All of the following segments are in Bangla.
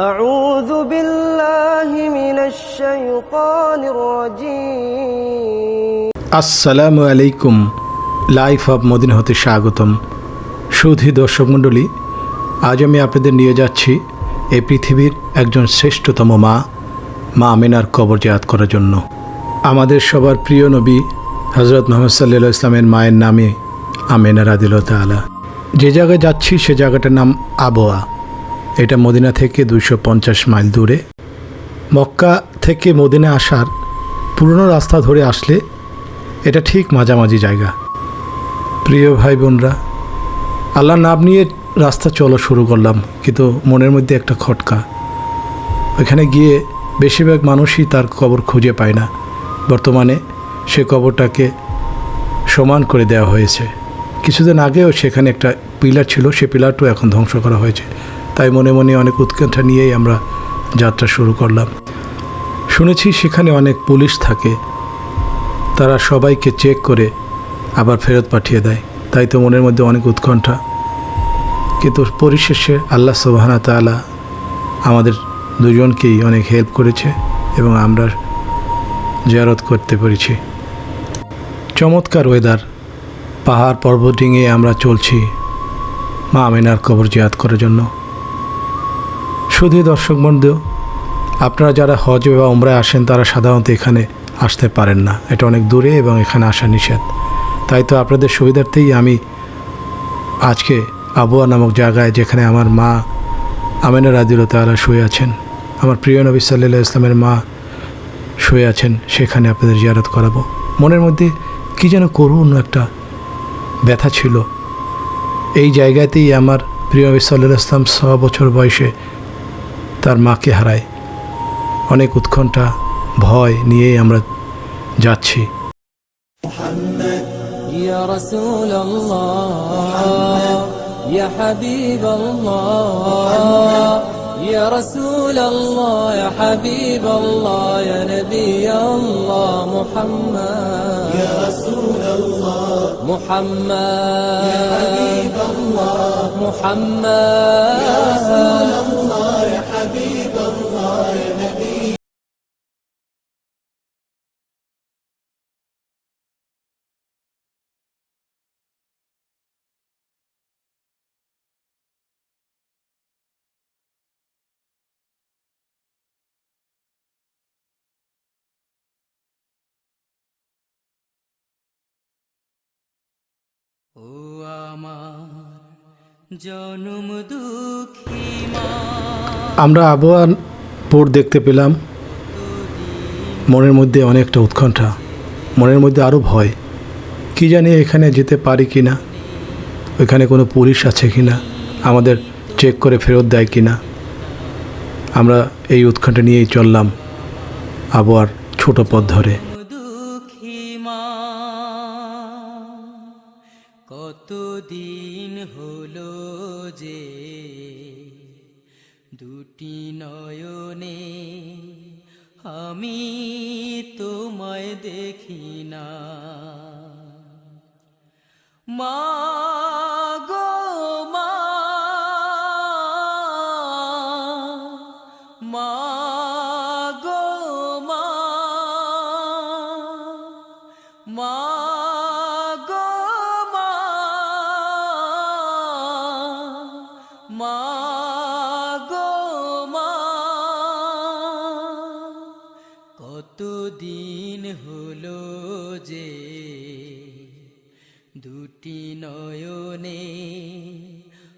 أعوذ بالله من الشيطان الرجيم আসসালামু আলাইকুম লাইফ অব মদিনা হতে স্বাগতম সুধী দর্শক মণ্ডলী আজ আমি আপনাদের নিয়ে যাচ্ছি এই পৃথিবীর একজন শ্রেষ্ঠতম মা মা আমিনার কবর জায়াত করার জন্য আমাদের সবার প্রিয় নবী হজরত মোহাম্মদ সাল্লা ইসলামের মায়ের নামে আমেনা রাদিল তালা যে জায়গায় যাচ্ছি সে জায়গাটার নাম আবোয়া এটা মদিনা থেকে দুইশো পঞ্চাশ মাইল দূরে। মক্কা থেকে মদিনা আসার পুরনো রাস্তা ধরে আসলে এটা ঠিক মাঝামাঝি জায়গা। প্রিয় ভাই বোনরা আল্লাহ নাম নিয়ে রাস্তা চলা শুরু করলাম, কিন্তু মনের মধ্যে একটা খটকা। ওইখানে গিয়ে বেশিরভাগ মানুষই তার কবর খুঁজে পায় না। বর্তমানে সে কবরটাকে সমান করে দেওয়া হয়েছে। কিছুদিন আগেও সেখানে একটা পিলার ছিল, সে পিলারটাও এখন ধ্বংস করা হয়েছে। তাই মনে মনে অনেক উৎকণ্ঠা নিয়েই আমরা যাত্রা শুরু করলাম। শুনেছি সেখানে অনেক পুলিশ থাকে। তারা সবাইকে চেক করে আবার ফেরত পাঠিয়ে দেয়। তাই তো মনের মধ্যে অনেক উৎকণ্ঠা। কিন্তু পরিশেষে আল্লাহ সুবাহানা তালা আমাদের দুজনকেই অনেক হেল্প করেছে এবং আমরা জিয়ারত করতে পেরেছি। চমৎকার ওয়েদার পাহাড় পর্বত ডিঙে আমরা চলছি মা আমিনার কবর জিয়াত করার জন্য। শুধু দর্শক বন্ধু, আপনারা যারা হজ বা উমরায় আসেন, তারা সাধারণত এখানে আসতে পারেন না। এটা অনেক দূরে এবং এখানে আসা নিষেধ। তাই তো আপনাদের সুবিধার্থেই আমি আজকে আবুয়া নামক জায়গায়, যেখানে আমার মা আমেনা রাদিল তালা শুয়ে আছেন, আমার প্রিয় নবী সাল্লাহ ইসলামের মা শুয়ে আছেন, সেখানে আপনাদের জিয়ারত করাবো। মনের মধ্যে কী যেন করুন একটা ব্যথা ছিল। এই জায়গাতেই আমার প্রিয় নবী সাল্লাহ ইসলাম ছ বছর বয়সে তার মাকে হারায় অনেক উৎকণ্ঠা ভয় নিয়েই আমরা যাচ্ছি يا رسول الله يا حبيب الله يا رسول الله يا حبيب الله يا نبي الله محمد يا رسول الله محمد يا حبيب الله محمد يا رسول الله ও আমার জনম দুঃখী আমরা আবহাওয়ার পোর দেখতে পেলাম, মনের মধ্যে অনেকটা উৎকণ্ঠা, মনের মধ্যে আরও ভয়। কি জানি এখানে যেতে পারি কি না ওইখানে কোনো পুলিশ আছে কি না আমাদের চেক করে ফেরত দেয় কি না আমরা এই উৎকণ্ঠা নিয়েই চললাম আবহাওয়ার ছোট পথ ধরে। আমি তোমায় দেখি না। মা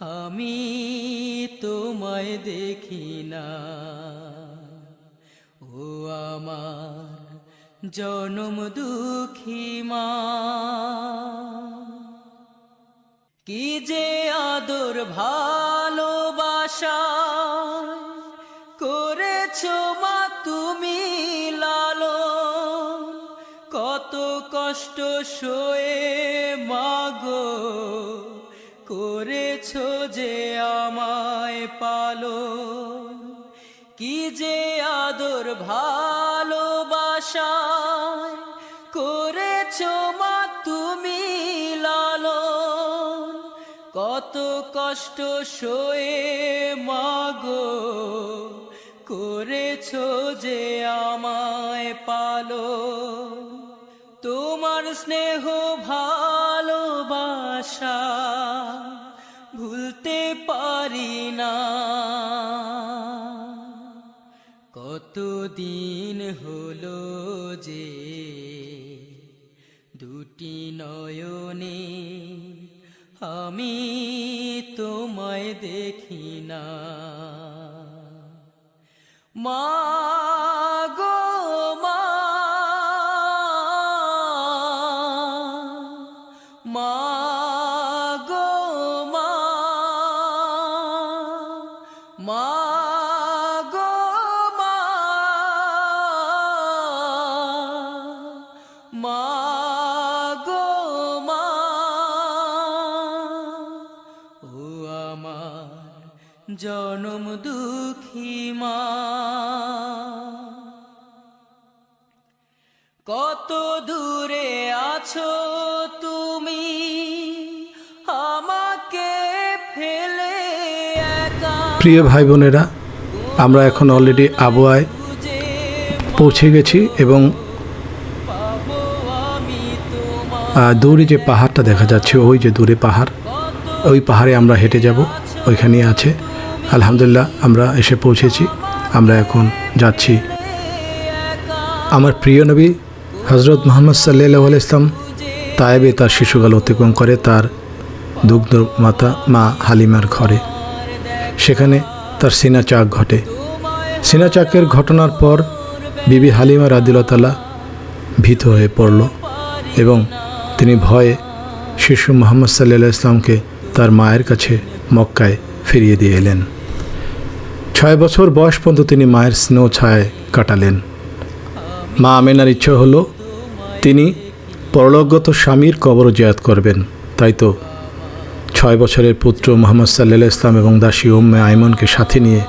আমি তোমায় দেখি না। ও আমার জনম দুঃখী মা। কি যে আদর ভালোবাসা করেছ মা তুমি লালো কত কষ্ট সয়ে মাগো করেছ যে আমায় পালো? কি যে আদর ভালোবাসা করেছ মা তুমি লালন? কত কষ্ট সয়ে মাগো, করেছ যে আমায় পালো? তোমার স্নেহ ভালোবাসা ভুলতে পারি না। কতদিন হলো যে দুটি নয়নে আমি তোমায় দেখি না। মা কত দূরে আছো তুমি? আমাকে ফেলে প্রিয় ভাই বোনেরা আমরা এখন অলরেডি আবহাওয়ায় পৌঁছে গেছি এবং দূরে যে পাহাড়টা দেখা যাচ্ছে, ওই যে দূরে পাহাড়, ওই পাহাড়ে আমরা হেঁটে যাব, ওইখানেই আছে। আলহামদুলিল্লাহ, আমরা এসে পৌঁছেছি, আমরা এখন যাচ্ছি। আমার প্রিয় নবী হজরত মোহাম্মদ সাল্লাহ ইসলাম তায়েবে তার শিশুকাল অতিক্রম করে তার দুগ্ধ মাতা মা হালিমার ঘরে। সেখানে তার সিনা চাক ঘটে। সিনা চাকের ঘটনার পর বিবি হালিমা রাদিলতালা ভীত হয়ে পড়ল এবং তিনি ভয়ে শিশু মোহাম্মদ সাল্লাহ ইসলামকে তার মায়ের কাছে মক্কায় ফিরিয়ে দিয়ে এলেন। ছয় বছর বয়স পর্যন্ত তিনি মায়ের স্নেহ ছায় কাটালেন। মা আমেনার ইচ্ছে হলো তিনি পরলোকগত স্বামীর কবর জিয়াত করবেন। তাই তো ছয় বছরের পুত্র মোহাম্মদ সাল্লাহ ইসলাম এবং দাসী উম্মে আইমনকে সাথে নিয়ে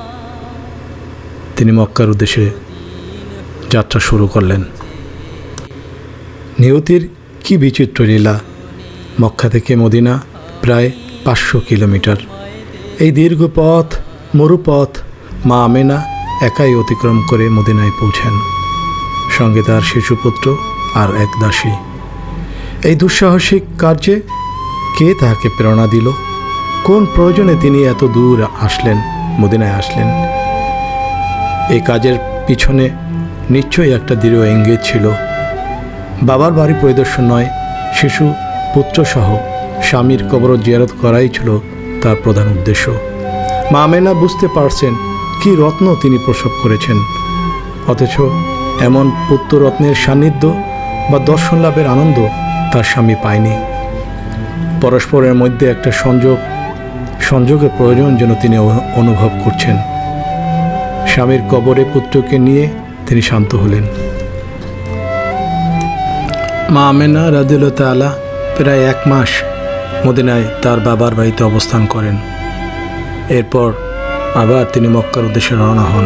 তিনি মক্কার উদ্দেশ্যে যাত্রা শুরু করলেন। নিয়তির কি বিচিত্র লীলা? মক্কা থেকে মদিনা প্রায় পাঁচশো কিলোমিটার। এই দীর্ঘ পথ, মরুপথ মা আমেনা একাই অতিক্রম করে মদিনায় পৌঁছেন। সঙ্গে তার শিশুপুত্র আর এক দাসী। এই দুঃসাহসিক কার্যে কে তাহাকে প্রেরণা দিল? কোন প্রয়োজনে তিনি এত দূর আসলেন, মদিনায় আসলেন? এই কাজের পিছনে নিশ্চয়ই একটা দৃঢ় ইঙ্গিত ছিল। বাবার বাড়ি পরিদর্শন নয়, শিশু, পুত্রসহ স্বামীর কবর জিয়ারত করাই ছিল তার প্রধান উদ্দেশ্য। মা আমেনা বুঝতে পারছেন কি রত্ন তিনি প্রসব করেছেন। অথচ এমন পুত্ররত্নের সান্নিধ্য বা দর্শন লাভের আনন্দ তার স্বামী পায়নি। পরস্পরের মধ্যে একটা সংযোগ, সংযোগের প্রয়োজন যেন তিনি অনুভব করছেন। স্বামীর কবরে পুত্রকে নিয়ে তিনি শান্ত হলেন। মা আমেনা রাদিল তালা প্রায় এক মাস মদিনায় তার বাবার বাড়িতে অবস্থান করেন। এরপর আবার তিনি মক্কার উদ্দেশ্যে রওনা হন।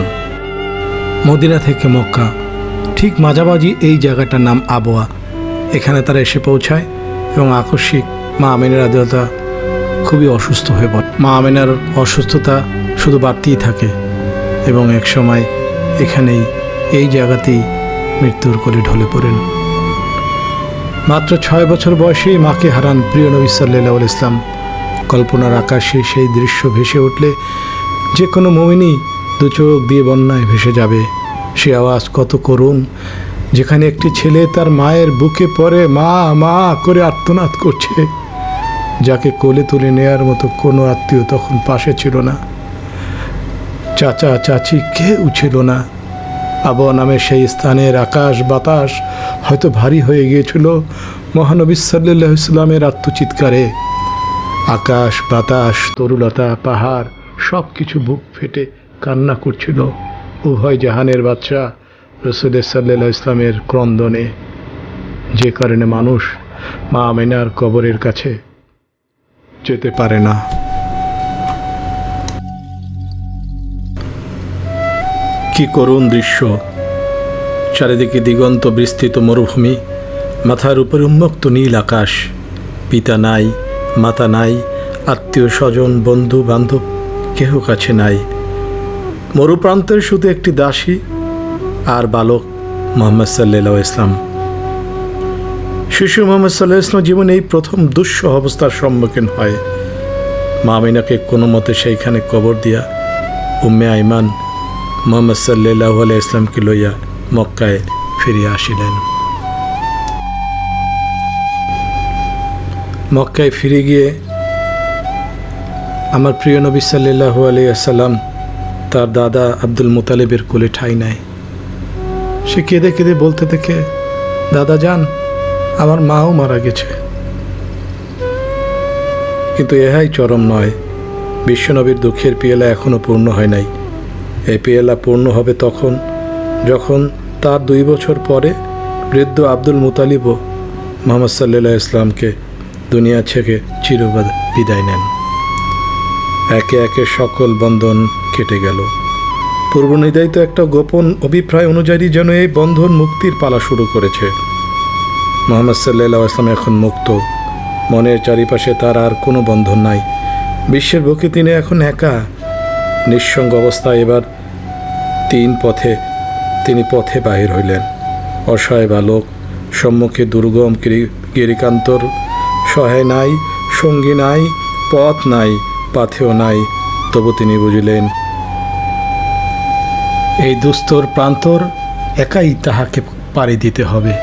মদিনা থেকে মক্কা ঠিক মাঝামাঝি এই জায়গাটার নাম আবোয়া এখানে তারা এসে পৌঁছায় এবং আকস্মিক মা আমিনের আদিলতা খুবই অসুস্থ হয়ে পড়ে। মা আমিনার অসুস্থতা শুধু বাড়তেই থাকে এবং এক সময় এখানেই এই জায়গাতেই মৃত্যুর কোলে ঢলে পড়েন। মাত্র ছয় বছর বয়সেই মাকে হারান প্রিয় নবী সাল্লাহ ইসলাম কল্পনার আকাশে সেই দৃশ্য ভেসে উঠলে যে কোনো মমিনী দু চোখ দিয়ে বন্যায় ভেসে যাবে। সে আওয়াজ কত করুণ, যেখানে একটি ছেলে তার মায়ের বুকে পড়ে মা মা করে আর্তনাদ করছে। যাকে কোলে তুলে নেয়ার মতো কোনো আত্মীয় তখন পাশে ছিল না। চাচা, চাচি কেউ ছিল না। আবহাওয়া নামের সেই স্থানের আকাশ বাতাস হয়তো ভারী হয়ে গিয়েছিল মহানবী সাল্লাহ ইসলামের আত্মচিৎকারে। আকাশ, বাতাস, তরুলতা, পাহাড় সব কিছু বুক ফেটে কান্না করছিল। উভয় জাহানের বাচ্চা রসুল সাল্লাহ ইসলামের ক্রন্দনে, যে কারণে মানুষ মা আমেনার কবরের কাছে যেতে পারে না। কি করুণ দৃশ্য। চারিদিকে দিগন্ত বিস্তৃত মরুভূমি, মাথার উপরে উন্মুক্ত নীল আকাশ। পিতা নাই, মাতা নাই, আত্মীয় স্বজন বন্ধু বান্ধব কেহ কাছে নাই। মরুপ্রান্তের শুধু একটি দাসী আর বালক মোহাম্মদ সাল্লাহ ইসলাম শিশু মোহাম্মদ সাল্লাহ ইসলাম জীবনে এই প্রথম দুঃসহ অবস্থার সম্মুখীন হয়। মামিনাকে কোনো মতে সেইখানে কবর দিয়া উম্মে আইমান মোহাম্মদ সাল্লাহ আলাই ইসলামকে লইয়া মক্কায় ফিরিয়া আসিলেন। মক্কায় ফিরে গিয়ে আমার প্রিয় নবী সাল্লাহু আলিয়াল্লাম তার দাদা আব্দুল মুতালেবের কোলে ঠাই নেয়। সে কেঁদে কেঁদে বলতে দেখে দাদা যান, আমার মাও মারা গেছে। কিন্তু এহাই চরম নয়। বিশ্বনবীর দুঃখের পিয়েলা এখনও পূর্ণ হয় নাই। এই পিয়েলা পূর্ণ হবে তখন, যখন তার দুই বছর পরে বৃদ্ধ আব্দুল মুতালিবও মোহাম্মদ সাল্লাহ ইসলামকে দুনিয়া থেকে চিরবাদ বিদায় নেন। একে একে সকল বন্ধন কেটে গেল। পূর্ব নির্ধারিত একটা গোপন অভিপ্রায় অনুযায়ী যেন এই বন্ধন মুক্তির পালা শুরু করেছে। মোহাম্মদ সাল্লাহ আসলাম এখন মুক্ত। মনের চারিপাশে তার আর কোনো বন্ধন নাই। বিশ্বের বুকে তিনি এখন একা। নিঃসঙ্গ অবস্থায় এবার তিন পথে তিনি পথে বাহির হইলেন। অসহায় বালক, সম্মুখে দুর্গম গিরিকান্তর সহায় নাই, সঙ্গী নাই, পথ নাই। পাথেও নাই তবু তিনি বুঝিলেন এই দুস্তর প্রান্তর একাই তাহাকে পাড়ি দিতে হবে।